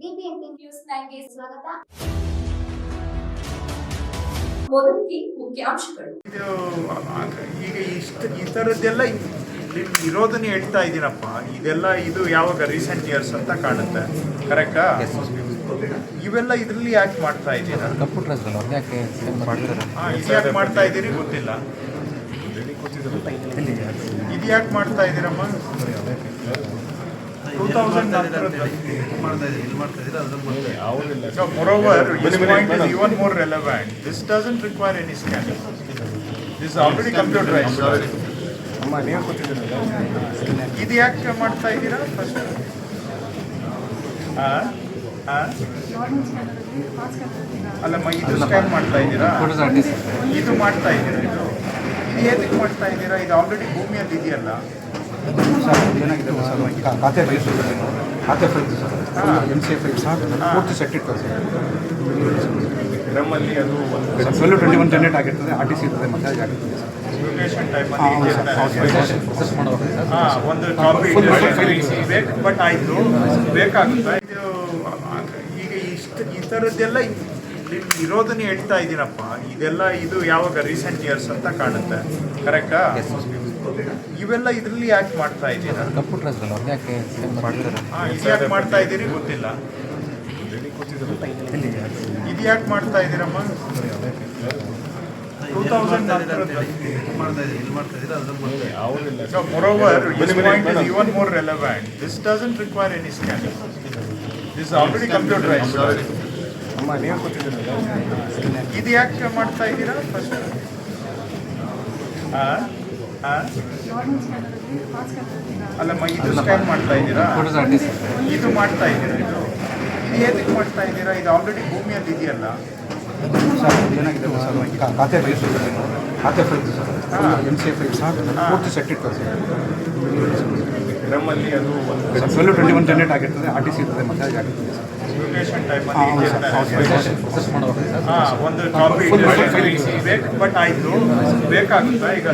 BBMP news ನೈನ್ಗೆ ಸ್ವಾಗತ. ಮೊದಲಿಗೆ ಮುಖ್ಯಾಂಶಗಳು. ಇದು ಈಗ ಇಷ್ಟು ಈ ಥರದ್ದೆಲ್ಲ ಇರೋದನ್ನೇ ಇರೋದನ್ನ ಹೇಳ್ತಾ ಇದ್ದೀನಪ್ಪ ಇದೆಲ್ಲ ಇದು ಯಾವಾಗ ರೀಸೆಂಟ್ ಇಯರ್ಸ್ ಅಂತ ಕಾಣುತ್ತೆ. ಕರೆಕ್ಟಾ ಇವೆಲ್ಲ ಇದರಲ್ಲಿ ಯಾಕೆ ಮಾಡ್ತಾ ಇದ್ದೀರಾ? ಇದು ಯಾಕೆ ಮಾಡ್ತಾ ಇದ್ದೀರಿ ಗೊತ್ತಿಲ್ಲ. ಇದು ಯಾಕೆ ಮಾಡ್ತಾ ಇದ್ದೀರಮ್ಮ? So moreover, his point is even more relevant. This doesn't require any scanning. This is already computerized. ಇದು ಯಾಕೆ ಮಾಡ್ತಾ ಇದ್ದೀರಾ ಫಸ್ಟ್ ಅಲ್ಲಮ್ಮ ಇದು ಸ್ಕ್ಯಾನ್ ಮಾಡ್ತಾ ಇದ್ದೀರಾ ಇದು ಮಾಡ್ತಾ ಇದ್ದೀರಾ ಇದು ಇದು ಏನಕ್ಕೆ ಮಾಡ್ತಾ ಇದ್ದೀರಾ? ಇದು ಆಲ್ರೆಡಿ ಭೂಮಿಯಲ್ಲಿ ಇದೆಯಲ್ಲ? ಸರ್ ಏನಾಗಿದೆ ಸರ್? ಕಾ- ಖಾತೆ ಫೈಲ್ಸ್ ಖಾತೆ files sir. M C F files ಪೂರ್ತಿ ಸೆಟ್ ಇರ್ತದೆ ಸರ್. ನಮ್ಮಲ್ಲಿ ಅದು ಟ್ವೆಲ್ ಟ್ವೆಂಟಿ ಒನ್ ಜನರೇಟ್ ಆಗಿರ್ತದೆ. ಆರ್ ಟಿ ಸಿ ಇರ್ತದೆ ಅದು ಆಗಿರ್ತದೆ ಒಂದು ಕಾಪಿ ಬಟ್ ಆಯಿತು. ಬೇಕಾಗುತ್ತೆ? ಇದು ಈಗ ಇಷ್ಟು ಈ ಥರದ್ದೆಲ್ಲ ಇಲ್ಲಿ ಇರೋದನ್ನ ಹೇಳ್ತಾ ಇದ್ದೀನಪ್ಪ. ಇದೆಲ್ಲ ಇದು ಯಾವಾಗ ರೀಸೆಂಟ್ ಇಯರ್ಸ್ ಅಂತ ಕಾಣುತ್ತೆ. ಕರೆಕ್ಟಾ ಇವೆಲ್ಲ ಇದರಲ್ಲಿ ಯಾಕೆ ಮಾಡ್ತಾ ಇದ್ದೀರಾ? ಕಂಪ್ಯೂಟರ್ ಯಾಕೆ ಮಾಡ್ತಾ ಇದ್ದೀರಿ ಗೊತ್ತಿಲ್ಲ. ಇದು ಯಾಕೆ ಮಾಡ್ತಾ ಇದ್ದೀರಮ್ಮ? Two thousand moreover, more point this even require any This this require any computerized. ಇದು ಯಾಕೆ ಮಾಡ್ತಾ ಇದ್ದೀರಾ? ಫಸ್ಟ್ ಅಲ್ಲಮ್ಮ ಇದು ಸ್ಕ್ಯಾನ್ ಮಾಡ್ತಾ ಇದ್ದೀರಾ? ಇದು ಮಾಡ್ತಾ ಇದ್ದೀರಾ? ಇದು ಇದು ಮಾಡ್ತಾ ಇದ್ದೀರಾ? ಇದು ಆಲ್ರೆಡಿ ಭೂಮಿಯಲ್ಲಿ ಇದೆಯಲ್ಲ. ಸರ್ ಏನಾಗಿದೆ ಸರ್? ಕಾ- ಖಾತೆ ಫೈಲ್ಸ್ ಖಾತೆ files sir. M C F files ಪೂರ್ತಿ ಸೆಟ್ ಇರ್ತದೆ ಸರ್. ನಮ್ಮಲ್ಲಿ ಅದು sir twelve twenty one generate ಆಗಿರ್ತದೆ ಆರ್ ಟಿ ಸಿ ಇರ್ತದೆ ಮತ್ತೆ ಆಗಿರ್ತದೆ ಸರ್. ಎಜುಕೇಶನ್ ಟೈಪ್ ಸರ್ ಹಾ ಒಂದು ಕಾಪಿ. ಬೇಕು ಬಟ್ ಆಯ್ತು ಬೇಕಾಗುತ್ತಾ? ಈಗ